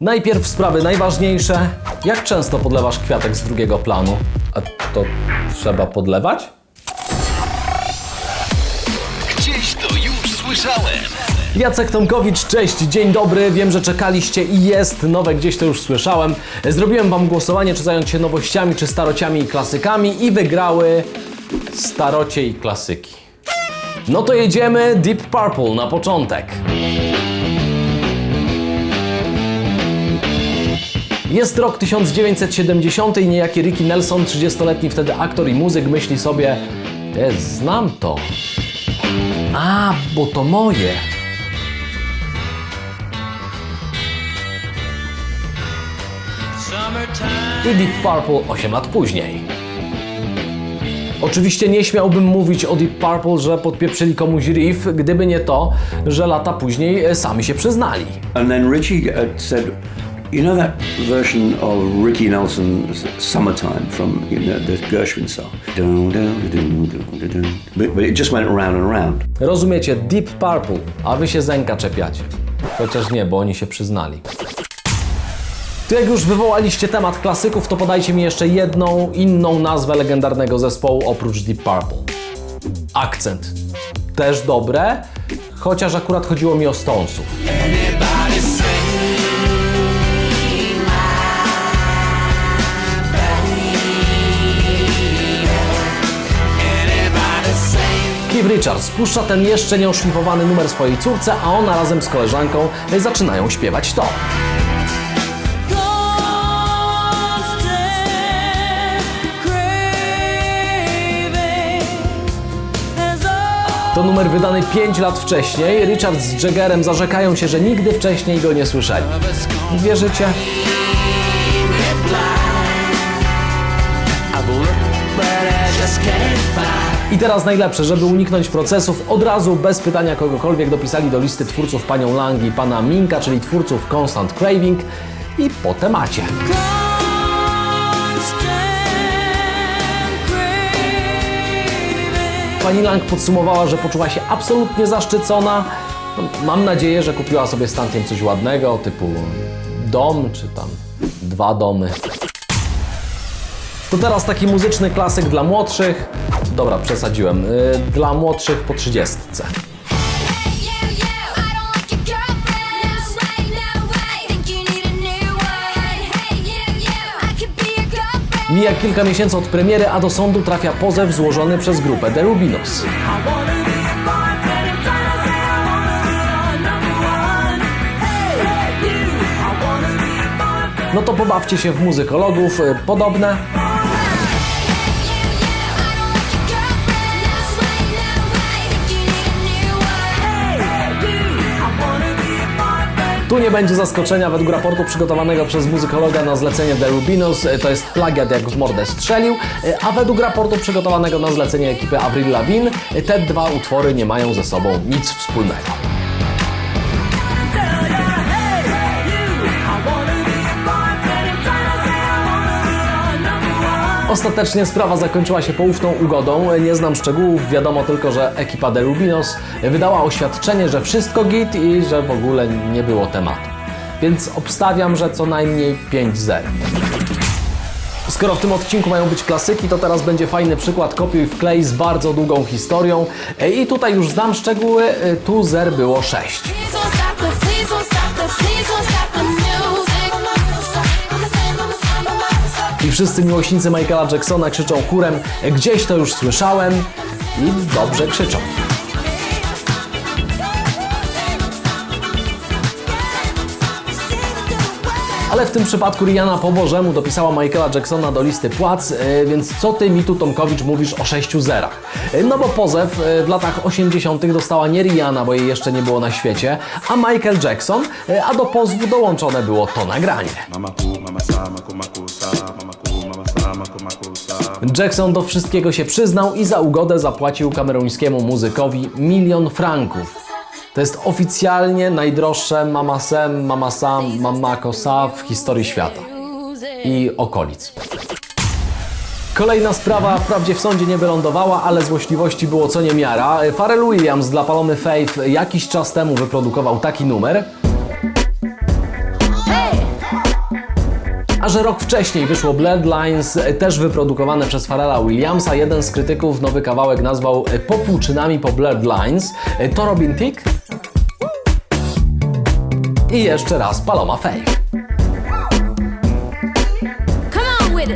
Najpierw sprawy najważniejsze. Jak często podlewasz kwiatek z drugiego planu? A to trzeba podlewać? Gdzieś to już słyszałem. Jacek Tomkowicz, cześć, dzień dobry. Wiem, że czekaliście i jest nowe, gdzieś to już słyszałem. Zrobiłem wam głosowanie, czy zająć się nowościami, czy starociami i klasykami i wygrały starocie i klasyki. No to jedziemy Deep Purple na początek. Jest rok 1970 i niejaki Ricky Nelson, 30-letni wtedy aktor i muzyk, myśli sobie: Te, znam to. A, bo to moje. I Deep Purple 8 lat później. Oczywiście nie śmiałbym mówić o Deep Purple, że podpieprzyli komuś riff, gdyby nie to, że lata później sami się przyznali. And then Richie uh, said, you know that version of Ricky Nelson's Summertime from you know, the Gershwin song? But, but it just went around and around. Rozumiecie, Deep Purple, a wy się zęka czepiacie. Chociaż nie, bo oni się przyznali. To jak już wywołaliście temat klasyków, to podajcie mi jeszcze jedną, inną nazwę legendarnego zespołu oprócz Deep Purple. Akcent. Też dobre, chociaż akurat chodziło mi o Stonesów. Keith Richards puszcza ten jeszcze nieoszlifowany numer swojej córce, a ona razem z koleżanką zaczynają śpiewać to. To numer wydany 5 lat wcześniej. Richard z Jaggerem zarzekają się, że nigdy wcześniej go nie słyszeli. Wierzycie? I teraz najlepsze, żeby uniknąć procesów, od razu bez pytania kogokolwiek dopisali do listy twórców panią Lang i pana Minka, czyli twórców Constant Craving i po temacie. Pani Lang podsumowała, że poczuła się absolutnie zaszczycona. Mam nadzieję, że kupiła sobie z Tankiem coś ładnego, typu dom, czy tam dwa domy. To teraz taki muzyczny klasyk dla młodszych. Dobra, przesadziłem. Yy, dla młodszych po trzydziestce. Yeah, yeah, I don't like your girlfriend. No way, no way. Think you need a new one. Hey, yeah, yeah, I could be your girlfriend. Mija kilka miesięcy od premiery, a do sądu trafia pozew złożony przez grupę The Rubinos. No to pobawcie się w muzykologów. Yy, Podobne? Tu nie będzie zaskoczenia według raportu przygotowanego przez muzykologa na zlecenie The Rubinos. e, To jest plagiat jak w mordę strzelił, e, a według raportu przygotowanego na zlecenie ekipy Avril Lavigne e, te dwa utwory nie mają ze sobą nic wspólnego. Ostatecznie sprawa zakończyła się poufną ugodą. Nie znam szczegółów, wiadomo tylko, że ekipa The Rubinos wydała oświadczenie, że wszystko git i że w ogóle nie było tematu. Więc obstawiam, że co najmniej 5-0. Skoro w tym odcinku mają być klasyki, to teraz będzie fajny przykład kopiuj wklej z bardzo długą historią. I tutaj już znam szczegóły, tu zer było 6. Please don't stop the, please don't stop the, please don't stop the wszyscy miłośnicy Michaela Jacksona krzyczą chórem, "E, gdzieś to już słyszałem i dobrze krzyczą. Ale w tym przypadku Rihanna po Bożemu dopisała Michaela Jacksona do listy płac, e, więc co ty mi tu Tomkowicz mówisz o 6 zerach? E, No bo pozew e, w latach 80. dostała nie Rihanna, bo jej jeszcze nie było na świecie, a Michael Jackson, a do pozwu dołączone było to nagranie. Mama cool, mama sa, mako makusa, mama Jackson do wszystkiego się przyznał i za ugodę zapłacił kameruńskiemu muzykowi milion franków. To jest oficjalnie najdroższe Mama Sem, Mama Sam, Mama Kosa w historii świata i okolic. Kolejna sprawa wprawdzie w sądzie nie wylądowała, ale złośliwości było co niemiara. Pharrell Williams dla Palony Faith jakiś czas temu wyprodukował taki numer, A że rok wcześniej wyszło Bloodlines, e, też wyprodukowane przez Pharrella Williamsa, jeden z krytyków nowy kawałek nazwał e, popłuczynami po Bloodlines. E, To Robin Thicke i jeszcze raz Paloma Fake.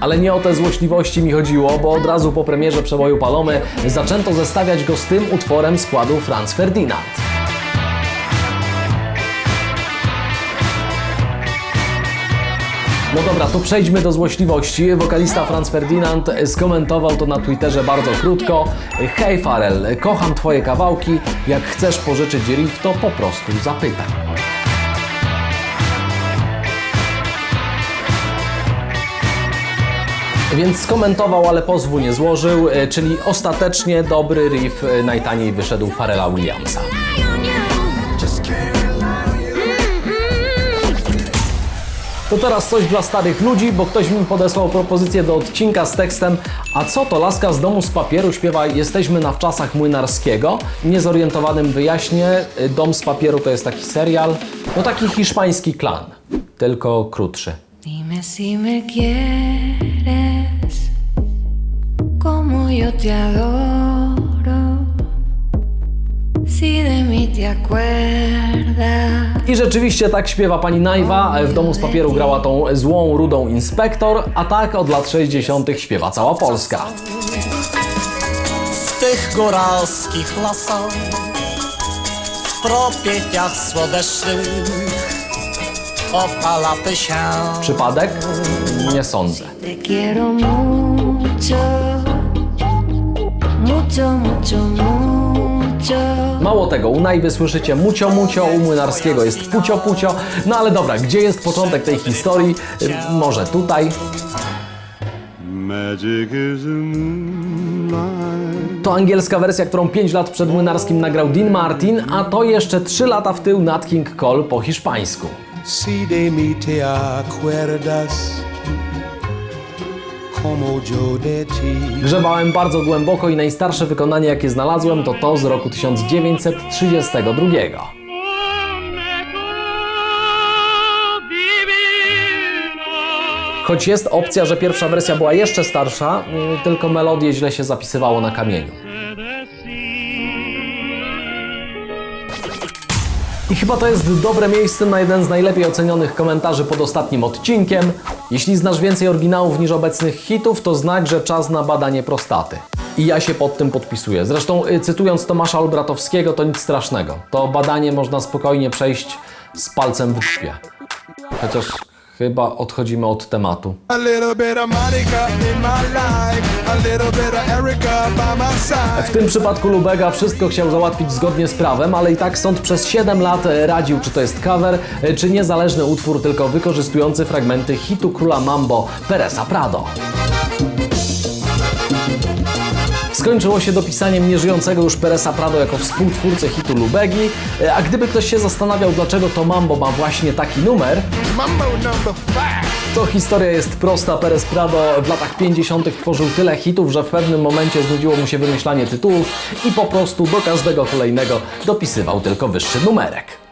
Ale nie o te złośliwości mi chodziło, bo od razu po premierze przeboju Palomy zaczęto zestawiać go z tym utworem składu Franz Ferdinand. No dobra, to przejdźmy do złośliwości. Wokalista Franz Ferdinand skomentował to na Twitterze bardzo krótko. Hej Farel, kocham twoje kawałki. Jak chcesz pożyczyć riff, to po prostu zapytaj. Więc skomentował, ale pozwu nie złożył, e, czyli ostatecznie dobry riff e, najtaniej wyszedł Pharrella Williamsa. To teraz coś dla starych ludzi, bo ktoś mi podesłał propozycję do odcinka z tekstem A co to laska z domu z papieru śpiewa Jesteśmy na wczasach Młynarskiego? Niezorientowanym wyjaśnię, y, Dom z papieru to jest taki serial, no taki hiszpański klan, tylko krótszy. Dime si me quieres como yo te adoro. Si de mí te acuerdas. I rzeczywiście tak śpiewa pani Najwa, w Domu z papieru grała tą złą, rudą inspektor, a tak od lat 60. śpiewa cała Polska. w tych góralskich lasach, w tropieciach słonecznych opalaty się. Przypadek? Nie sądzę. Te quiero mucho, mucho, mucho, mucho. Mało tego, u Najwy słyszycie mucio mucio, u Młynarskiego jest pucio pucio, no ale dobra, gdzie jest początek tej historii? Y, Może tutaj? To angielska wersja, którą 5 lat przed Młynarskim nagrał Dean Martin, a to jeszcze 3 lata w tył Nat King Cole po hiszpańsku. Si de mí te acuerdas Grzebałem bardzo głęboko i najstarsze wykonanie jakie znalazłem to to z roku 1932. Choć jest opcja, że pierwsza wersja była jeszcze starsza, y, tylko melodię źle się zapisywało na kamieniu. I chyba to jest dobre miejsce na jeden z najlepiej ocenionych komentarzy pod ostatnim odcinkiem. Jeśli znasz więcej oryginałów niż obecnych hitów, to znak, że czas na badanie prostaty. I ja się pod tym podpisuję. Zresztą y, cytując Tomasza Olbratowskiego, to nic strasznego. To badanie można spokojnie przejść z palcem w dupie. Chociaż chyba odchodzimy od tematu. W tym przypadku Lubega wszystko chciał załatwić zgodnie z prawem, ale i tak sąd przez 7 lat e, radził, czy to jest cover, e, czy niezależny utwór, tylko wykorzystujący fragmenty hitu króla Mambo Peresa Prado. Skończyło się dopisaniem nieżyjącego już Peresa Prado jako współtwórcy hitu Lubegi, e, a gdyby ktoś się zastanawiał, dlaczego to Mambo ma właśnie taki numer, to historia jest prosta. Perez Prado w latach 50. tworzył tyle hitów, że w pewnym momencie znudziło mu się wymyślanie tytułów i po prostu do każdego kolejnego dopisywał tylko wyższy numerek.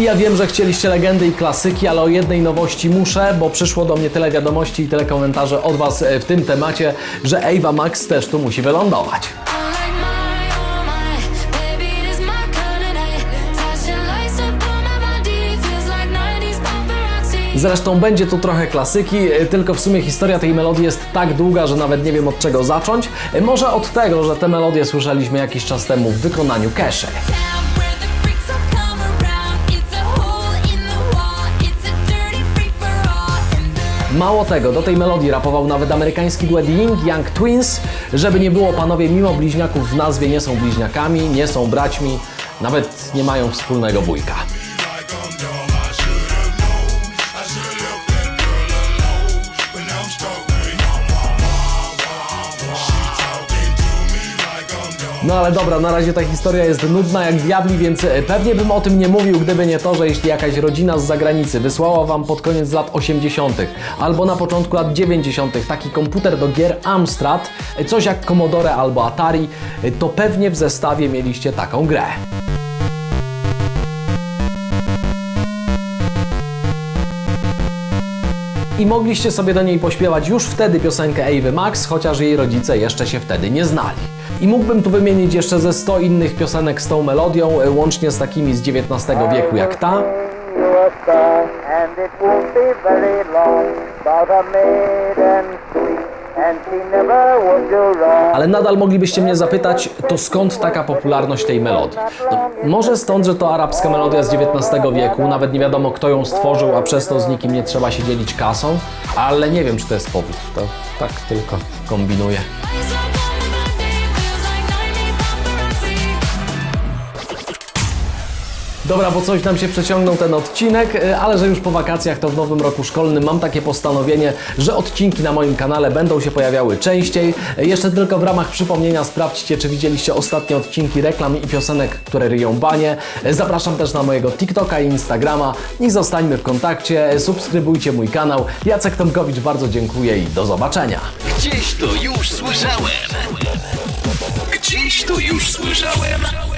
I ja wiem, że chcieliście legendy i klasyki, ale o jednej nowości muszę, bo przyszło do mnie tyle wiadomości i tyle komentarzy od Was e, w tym temacie, że Ava Max też tu musi wylądować. I'm like my, my, baby, this my kind of night. Flashing lights upon my body, feels like 90s paparazzi. Zresztą będzie tu trochę klasyki, e, tylko w sumie historia tej melodii jest tak długa, że nawet nie wiem od czego zacząć. E, Może od tego, że tę melodię słyszeliśmy jakiś czas temu w wykonaniu Keszy. Mało tego, do tej melodii rapował nawet amerykański duet Ying Yang Twins. Żeby nie było, panowie, mimo bliźniaków w nazwie nie są bliźniakami, nie są braćmi, nawet nie mają wspólnego wujka. No ale dobra, na razie ta historia jest nudna jak diabli, więc e, pewnie bym o tym nie mówił, gdyby nie to, że jeśli jakaś rodzina z zagranicy wysłała Wam pod koniec lat 80. albo na początku lat 90. taki komputer do gier Amstrad, e, coś jak Commodore albo Atari, e, to pewnie w zestawie mieliście taką grę. i mogliście sobie do niej pośpiewać już wtedy piosenkę Ewy Max, chociaż jej rodzice jeszcze się wtedy nie znali. I mógłbym tu wymienić jeszcze ze 100 innych piosenek z tą melodią, e, łącznie z takimi z XIX wieku jak ta. Ale nadal moglibyście mnie zapytać, to skąd taka popularność tej melodii? No, może stąd, że to arabska melodia z XIX wieku, nawet nie wiadomo kto ją stworzył, a przez to z nikim nie trzeba się dzielić kasą, ale nie wiem czy to jest powód, to tak tylko kombinuję. Dobra, bo coś nam się przeciągnął ten odcinek, e, ale że już po wakacjach to w nowym roku szkolnym mam takie postanowienie, że odcinki na moim kanale będą się pojawiały częściej. E, Jeszcze tylko w ramach przypomnienia sprawdźcie, czy widzieliście ostatnie odcinki reklam i piosenek, które ryją banie. E, Zapraszam też na mojego TikToka i Instagrama i zostańmy w kontakcie. Subskrybujcie mój kanał. Jacek Tomkowicz, bardzo dziękuję i do zobaczenia. Gdzieś to już słyszałem. Gdzieś to już słyszałem.